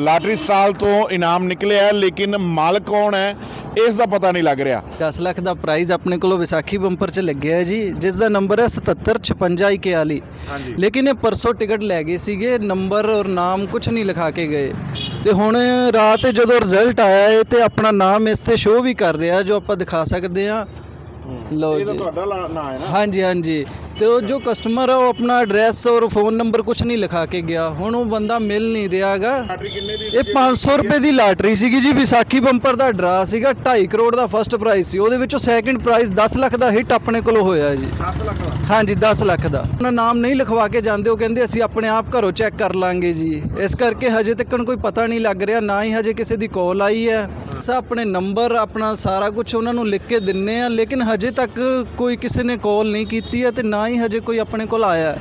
Lottery stall ਤੋਂ ਇਨਾਮ ਨਿਕਲਿਆ ਲੇਕਿਨ ਮਾਲਕ ਕੌਣ ਹੈ ਇਸ ਦਾ ਪਤਾ ਨਹੀਂ ਲੱਗ ਰਿਹਾ। 10 ਲੱਖ ਦਾ ਪ੍ਰਾਈਜ਼ ਆਪਣੇ ਕੋਲੋਂ ਵਿਸਾਖੀ ਬੰਪਰ 'ਚ ਲੱਗਿਆ ਹੈ ਜੀ ਜਿਸ ਦਾ ਨੰਬਰ ਹੈ 775641 ਹਾਂਜੀ। ਲੇਕਿਨ ਇਹ ਪਰਸੋਂ ਟਿਕਟ ਲੈ ਗਏ ਸੀਗੇ ਨੰਬਰ ਔਰ ਨਾਮ ਕੁਝ ਨਹੀਂ ਲਿਖਾ ਕੇ ਗਏ। ਤੇ ਹੁਣ ਰਾਤ ਜਦੋਂ ਰਿਜ਼ਲਟ ਆਇਆ ਹੈ ਤੇ ਆਪਣਾ ਨਾਮ ਇਸ ਤੇ ਸ਼ੋਅ ਵੀ ਕਰ ਰਿਹਾ ਜੋ ਆਪਾਂ ਦਿਖਾ ਸਕਦੇ ਹਾਂ। ਲਓ ਇਹ ਤਾਂ ਜੀ। ਤੁਹਾਡਾ ਨਾਂ ਹੈ ਨਾ। ਹਾਂਜੀ ਹਾਂਜੀ। ਤੇ ਉਹ ਜੋ ਕਸਟਮਰ ਹੈ ਉਹ ਆਪਣਾ ਐਡਰੈਸ ਔਰ ਫੋਨ ਨੰਬਰ ਕੁਝ ਨਹੀਂ ਲਿਖਾ ਕੇ ਗਿਆ। ਹੁਣ ਉਹ ਬੰਦਾ ਮਿਲ ਨਹੀਂ ਰਿਹਾਗਾ। ਇਹ 500 ਰੁਪਏ ਦੀ ਲਾਟਰੀ ਸੀਗੀ ਜੀ ਵਿਸਾਖੀ ਬੰਪਰ ਦਾ ਡਰਾ ਸੀਗਾ 2.5 ਕਰੋੜ ਦਾ ਫਰਸਟ ਪ੍ਰਾਈਜ਼ ਸੀ। ਉਹਦੇ ਵਿੱਚੋਂ ਸੈਕੰਡ ਪ੍ਰਾਈਜ਼ 10 ਲੱਖ ਦਾ ਹਿੱਟ ਆਪਣੇ ਕੋਲੋਂ ਹੋਇਆ ਜੀ। 10 ਲੱਖ ਦਾ? ਹਾਂਜੀ 10 ਲੱਖ ਦਾ। ਆਪਣਾ ਨਾਮ ਨਹੀਂ ਲਿਖਵਾ ਕੇ ਜਾਂਦੇ ਉਹ ਕਹਿੰਦੇ ਅਸੀਂ ਆਪਣੇ ਆਪ ਘਰੋਂ ਚੈੱਕ ਕਰ ਲਾਂਗੇ ਜੀ। ਇਸ ਕਰਕੇ ਹਜੇ ਤੱਕ ਕੋਈ ਪਤਾ ਨਹੀਂ ਲੱਗ ਰਿਹਾ ਨਾ ਹੀ ਹਜੇ ਕਿਸੇ ਦੀ ਕਾਲ ਆਈ ਹੈ। ਸਾ ਆਪਣੇ ਨੰਬਰ, ਆਪਣਾ ਸਾਰਾ ਕੁਝ ਉਹਨਾਂ ਨੂੰ ਲਿਖ ਕੇ ਦਿੰਨੇ ਆ, ਲੇਕਿਨ ਹਜੇ ਤੱਕ ਕੋਈ ਕਿਸੇ ਨੇ ਕਾਲ ਨਹੀਂ ਕੀਤੀ ਹੈ ਤੇ ਨਾ ਹੀ ਹਜੇ ਕੋਈ ਆਪਣੇ ਕੋਲ ਆਇਆ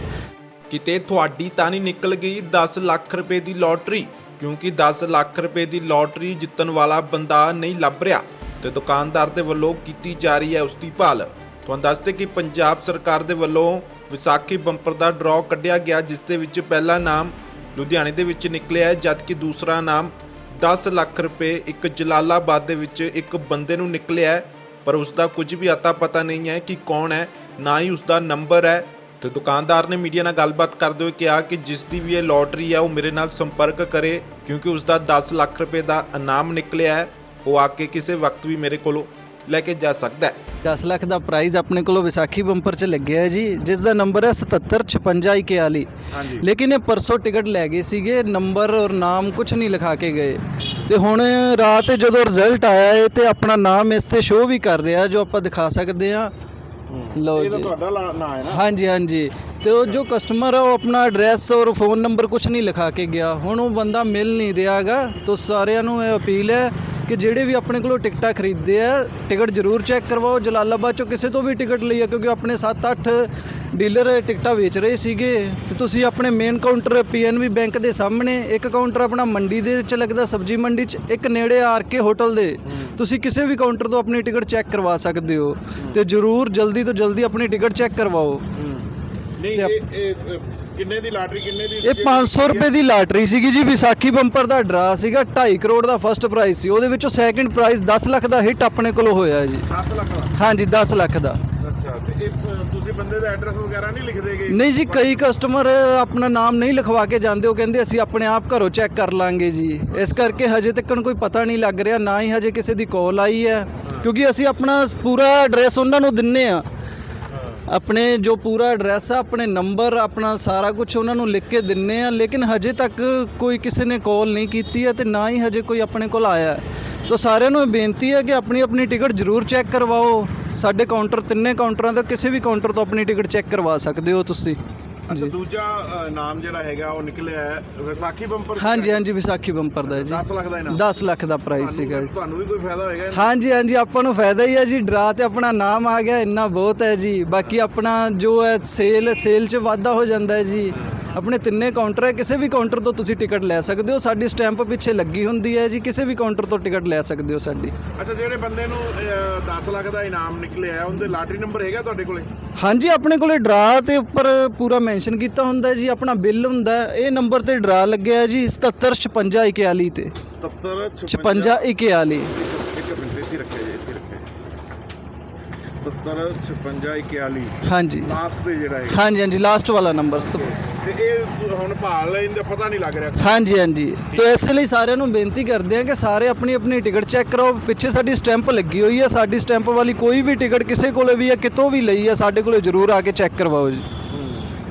ਕਿਤੇ ਤੁਹਾਡੀ ਤਾਂ ਨਹੀਂ ਨਿਕਲ ਗਈ 10 ਲੱਖ ਰੁਪਏ ਦੀ ਲੋਟਰੀ? ਕਿਉਂਕਿ 10 ਲੱਖ ਰੁਪਏ ਦੀ ਲੋਟਰੀ ਜਿੱਤਣ ਵਾਲਾ ਬੰਦਾ ਨਹੀਂ ਲੱਭ ਰਿਹਾ ਤੇ ਦੁਕਾਨਦਾਰ ਦੇ ਵੱਲੋਂ ਕੀਤੀ ਜਾ ਰਹੀ ਹੈ ਉਸ ਦੀ ਭਾਲ। ਤੁਹਾਨੂੰ ਦੱਸਦੇ ਕਿ ਪੰਜਾਬ ਸਰਕਾਰ ਦੇ ਵੱਲੋਂ ਵਿਸਾਖੀ ਬੰਪਰ ਦਾ ਡਰਾਅ ਕੱਢਿਆ ਗਿਆ, ਜਿਸ ਦੇ ਵਿੱਚ ਪਹਿਲਾ ਨਾਮ ਲੁਧਿਆਣੇ ਦੇ ਵਿੱਚ ਨਿਕਲਿਆ ਹੈ, ਜਦਕਿ ਦੂਸਰਾ ਨਾਮ 10 ਲੱਖ ਰੁਪਏ ਇੱਕ ਜਲਾਲਾਬਾਦ ਦੇ ਵਿੱਚ ਇੱਕ ਬੰਦੇ ਨੂੰ ਨਿਕਲਿਆ ਪਰ ਉਸ ਦਾ ਕੁਝ ਵੀ ਅਤਾ ਪਤਾ ਨਹੀਂ ਹੈ ਕਿ ਕੌਣ ਹੈ, ਨਾ ਹੀ ਉਸ ਦਾ ਨੰਬਰ ਹੈ। ਤੇ ਦੁਕਾਨਦਾਰ ਨੇ ਮੀਡੀਆ ਨਾਲ ਗੱਲਬਾਤ ਕਰਦੇ ਹੋਏ ਕਿਹਾ ਕਿ ਜਿਸ ਦੀ ਵੀ ਇਹ ਲੋਟਰੀ ਹੈ, ਉਹ ਮੇਰੇ ਨਾਲ ਸੰਪਰਕ ਕਰੇ, ਕਿਉਂਕਿ ਉਸ ਦਾ 10 ਲੱਖ ਰੁਪਏ ਦਾ ਇਨਾਮ ਨਿਕਲਿਆ ਹੈ। ਉਹ ਆ ਕੇ ਕਿਸੇ ਵਕਤ ਵੀ ਮੇਰੇ ਕੋਲੋਂ ਲੈ ਕੇ ਜਾ ਸਕਦਾ ਹੈ। 10 ਲੱਖ ਦਾ ਪ੍ਰਾਈਜ਼ ਆਪਣੇ ਕੋਲੋਂ ਵਿਸਾਖੀ ਬੰਪਰ 'ਚ ਲੱਗਿਆ ਹੈ ਜੀ ਜਿਸ ਦਾ ਨੰਬਰ ਹੈ 775641 ਹਾਂਜੀ। ਲੇਕਿਨ ਇਹ ਪਰਸੋਂ ਟਿਕਟ ਲੈ ਗਏ ਸੀਗੇ ਨੰਬਰ ਔਰ ਨਾਮ ਕੁਝ ਨਹੀਂ ਲਿਖਾ ਕੇ ਗਏ। ਤੇ ਹੁਣ ਰਾਤ ਜਦੋਂ ਰਿਜ਼ਲਟ ਆਇਆ ਹੈ ਤੇ ਆਪਣਾ ਨਾਮ ਇਸ ਤੇ ਸ਼ੋਅ ਵੀ ਕਰ ਰਿਹਾ ਜੋ ਆਪਾਂ ਦਿਖਾ ਸਕਦੇ ਹਾਂ। ਲਓ ਇਹ ਤਾਂ ਜੀ। ਤੁਹਾਡਾ ਨਾਂ ਹੈ ਨਾ। ਹਾਂਜੀ ਹਾਂਜੀ। ਤੇ ਉਹ ਜੋ ਕਸਟਮਰ ਆ, ਉਹ ਆਪਣਾ ਐਡਰੈਸ ਔਰ ਫੋਨ ਨੰਬਰ ਕੁਝ ਨਹੀਂ ਲਿਖਾ ਕੇ ਗਿਆ। ਹੁਣ ਉਹ ਬੰਦਾ ਮਿਲ ਨਹੀਂ ਰਿਹਾਗਾ ਤੋਂ ਸਾਰਿਆਂ ਨੂੰ ਇਹ ਅਪੀਲ ਹੈ ਕਿ ਜਿਹੜੇ ਵੀ ਆਪਣੇ ਕੋਲੋਂ ਟਿਕਟਾਂ ਖਰੀਦਦੇ ਆ, ਟਿਕਟ ਜ਼ਰੂਰ ਚੈੱਕ ਕਰਵਾਓ। ਜਲਾਲਾਬਾਦ ਚੋਂ ਕਿਸੇ ਤੋਂ ਵੀ ਟਿਕਟ ਲਈ ਆ, ਕਿਉਂਕਿ ਆਪਣੇ 7-8 ਡੀਲਰ ਟਿਕਟਾਂ ਵੇਚ ਰਹੇ ਸੀਗੇ। ਤੇ ਤੁਸੀਂ ਆਪਣੇ ਮੇਨ ਕਾਊਂਟਰ ਪੀਐਨਬੀ ਬੈਂਕ ਦੇ ਸਾਹਮਣੇ, ਇੱਕ ਕਾਊਂਟਰ ਆਪਣਾ ਮੰਡੀ ਦੇ ਵਿੱਚ ਲੱਗਦਾ, ਸਬਜ਼ੀ ਮੰਡੀ 'ਚ, ਇੱਕ ਨੇੜੇ ਆਰ ਕੇ ਹੋਟਲ ਦੇ। ਤੁਸੀਂ ਕਿਸੇ ਵੀ ਕਾਊਂਟਰ ਤੋਂ ਆਪਣੀ ਟਿਕਟ ਚੈੱਕ ਕਰਵਾ ਸਕਦੇ ਹੋ। ਤੇ ਜ਼ਰੂਰ ਜਲਦੀ ਤੋਂ ਜਲਦੀ ਆਪਣੀ ਟਿਕਟ ਚੈੱਕ ਕਰਵਾਓ। ਨਹੀਂ ਤੇ ਇਹ ਕਿੰਨੇ ਦੀ ਲਾਟਰੀ ਕਿੰਨੇ ਦੀ ਇਹ 500 ਰੁਪਏ ਦੀ ਲਾਟਰੀ ਸੀਗੀ ਜੀ ਵਿਸਾਖੀ ਬੰਪਰ ਦਾ ਡਰਾ ਸੀਗਾ 2.5 ਕਰੋੜ ਦਾ ਫਰਸਟ ਪ੍ਰਾਈਜ਼ ਸੀ। ਉਹਦੇ ਵਿੱਚੋਂ ਸੈਕੰਡ ਪ੍ਰਾਈਜ਼ 10 ਲੱਖ ਦਾ ਹਿੱਟ ਆਪਣੇ ਕੋਲੋਂ ਹੋਇਆ ਜੀ। 10 ਲੱਖ ਦਾ? ਹਾਂਜੀ 10 ਲੱਖ ਦਾ। ਅੱਛਾ ਤੇ ਇਹ ਅ, ਤੁਸੀਂ ਬੰਦੇ ਦਾ ਐਡਰੈਸ ਵਗੈਰਾ ਨਹੀਂ ਲਿਖਦੇਗੇ ਨਹੀਂ ਜੀ ਕਈ ਕਸਟਮਰ ਆਪਣਾ ਨਾਮ ਨਹੀਂ ਲਿਖਵਾ ਕੇ ਜਾਂਦੇ ਉਹ ਕਹਿੰਦੇ ਅਸੀਂ ਆਪਣੇ ਆਪ ਘਰੋਂ ਚੈੱਕ ਕਰ ਲਾਂਗੇ ਜੀ। ਇਸ ਕਰਕੇ ਹਜੇ ਤੱਕ ਕੋਈ ਪਤਾ ਨਹੀਂ ਲੱਗ ਰਿਹਾ ਨਾ ਹੀ ਹਜੇ ਕਿਸੇ ਦੀ ਕਾਲ ਆਈ ਹੈ। ਕਿਉਂਕਿ ਅਸੀਂ ਆਪਣਾ ਪੂਰਾ ਐਡਰੈਸ ਉਹਨਾਂ ਨੂੰ ਦਿੰਨੇ ਆ। ਆਪਣੇ ਜੋ ਪੂਰਾ ਐਡਰੈਸ ਆ, ਆਪਣੇ ਨੰਬਰ ਆਪਣਾ ਸਾਰਾ ਕੁਝ ਉਹਨਾਂ ਨੂੰ ਲਿਖ ਕੇ ਦਿੰਨੇ ਆ, ਲੇਕਿਨ ਹਜੇ ਤੱਕ ਕੋਈ ਕਿਸੇ ਨੇ ਕਾਲ ਨਹੀਂ ਕੀਤੀ ਹੈ ਤੇ ਨਾ ਹੀ ਹਜੇ ਕੋਈ ਆਪਣੇ ਕੋਲ ਆਇਆ ਤਾਂ ਸਾਰਿਆਂ ਨੂੰ ਇਹ ਬੇਨਤੀ ਹੈ ਕਿ ਆਪਣੀ ਆਪਣੀ ਟਿਕਟ ਜ਼ਰੂਰ ਚੈੱਕ ਕਰਵਾਓ। ਸਾਡੇ ਕਾਊਂਟਰ ਤਿੰਨੇ ਕਾਊਂਟਰਾਂ ਤੋਂ ਕਿਸੇ ਵੀ ਕਾਊਂਟਰ ਤੋਂ ਆਪਣੀ ਟਿਕਟ ਚੈੱਕ ਕਰਵਾ ਸਕਦੇ ਹੋ ਤੁਸੀਂ। ਅੱਛਾ ਦੂਜਾ ਅ, ਨਾਮ ਜਿਹੜਾ ਹੈਗਾ ਉਹ ਨਿਕਲਿਆ ਹੈ ਵਿਸਾਖੀ ਬੰਪਰ ਹਾਂਜੀ ਹਾਂਜੀ ਵਿਸਾਖੀ ਬੰਪਰ ਦਾ ਹੈ ਜੀ। 10 ਲੱਖ ਦਾ ਇਨਾਮ। 10 ਲੱਖ ਦਾ ਪ੍ਰਾਈਸ ਸੀਗਾ ਜੀ। ਤੁਹਾਨੂੰ ਵੀ ਕੋਈ ਫਾਇਦਾ ਹੋਏਗਾ ਇਹਦਾ? ਹਾਂਜੀ ਹਾਂਜੀ ਆਪਾਂ ਨੂੰ ਫਾਇਦਾ ਹੀ ਹੈ ਜੀ। ਡਰਾ ਤੇ ਆਪਣਾ ਨਾਮ ਆ ਗਿਆ ਇੰਨਾ ਬਹੁਤ ਹੈ ਜੀ। ਬਾਕੀ ਆਪਣਾ ਜੋ ਹੈ ਸੇਲ ਸੇਲ 'ਚ ਵਾਧਾ ਹੋ ਜਾਂਦਾ ਹੈ ਜੀ। ਆਪਣੇ ਤਿੰਨੇ ਕਾਊਂਟਰ ਹੈ ਕਿਸੇ ਵੀ ਕਾਊਂਟਰ ਤੋਂ ਤੁਸੀਂ ਟਿਕਟ ਲੈ ਸਕਦੇ ਹੋ। ਸਾਡੀ ਸਟੈਂਪ ਪਿੱਛੇ ਲੱਗੀ ਹੁੰਦੀ ਹੈ ਜੀ ਕਿਸੇ ਵੀ ਕਾਊਂਟਰ ਤੋਂ ਟਿਕਟ ਲੈ ਸਕਦੇ ਹੋ ਸਾਡੀ। ਅੱਛਾ ਜਿਹੜੇ ਬੰਦੇ ਨੂੰ ਅ, 10 ਲੱਖ ਦਾ ਇਨਾਮ ਨਿਕਲਿਆ ਉਹਦੇ ਲਾਟਰੀ ਨੰਬਰ ਹੈਗਾ ਤੁਹਾਡੇ ਕੋਲੇ? ਹਾਂਜੀ ਆਪਣੇ ਕੋਲੇ ਡਰਾ ਤੇ ਉੱਪਰ ਪੂਰਾ ਮੈਂਸ਼ਨ ਕੀਤਾ ਹੁੰਦਾ ਜੀ ਆਪਣਾ ਬਿੱਲ ਹੁੰਦਾ ਇਹ ਨੰਬਰ ਤੇ ਡਰਾ ਲੱਗਿਆ ਜੀ 775641 ਤੇ। 77 5641 ਇੱਕ ਮਿੰਟ ਇੱਥੇ ਰੱਖਿਆ ਜੀ। ਇੱਥੇ ਰੱਖਿਆ 77 56 41 ਹਾਂਜੀ। ਲਾਸਟ ਤੇ ਜਿਹੜਾ ਹੈ ਹਾਂਜੀ ਹਾਂਜੀ ਲਾਸਟ ਵਾਲਾ ਨੰਬਰ ਤੇ ਇਹ ਹੁਣ ਭਾਲ ਇਹਦਾ ਪਤਾ ਨਹੀਂ ਲੱਗ ਰਿਹਾ। ਹਾਂਜੀ ਹਾਂਜੀ। ਤੋਂ ਇਸ ਲਈ ਸਾਰਿਆਂ ਨੂੰ ਬੇਨਤੀ ਕਰਦੇ ਹਾਂ ਕਿ ਸਾਰੇ ਆਪਣੀ ਆਪਣੀ ਟਿਕਟ ਚੈੱਕ ਕਰੋ ਪਿੱਛੇ ਸਾਡੀ ਸਟੈਂਪ ਲੱਗੀ ਹੋਈ ਹੈ। ਸਾਡੀ ਸਟੈਂਪ ਵਾਲੀ ਕੋਈ ਵੀ ਟਿਕਟ ਕਿਸੇ ਕੋਲੇ ਵੀ ਹੈ ਕਿਤੋਂ ਵੀ ਲਈ ਹੈ ਸਾਡੇ ਕੋਲੇ ਜ਼ਰੂਰ ਆ ਕੇ ਚੈੱਕ ਕਰਵਾਓ ਜੀ।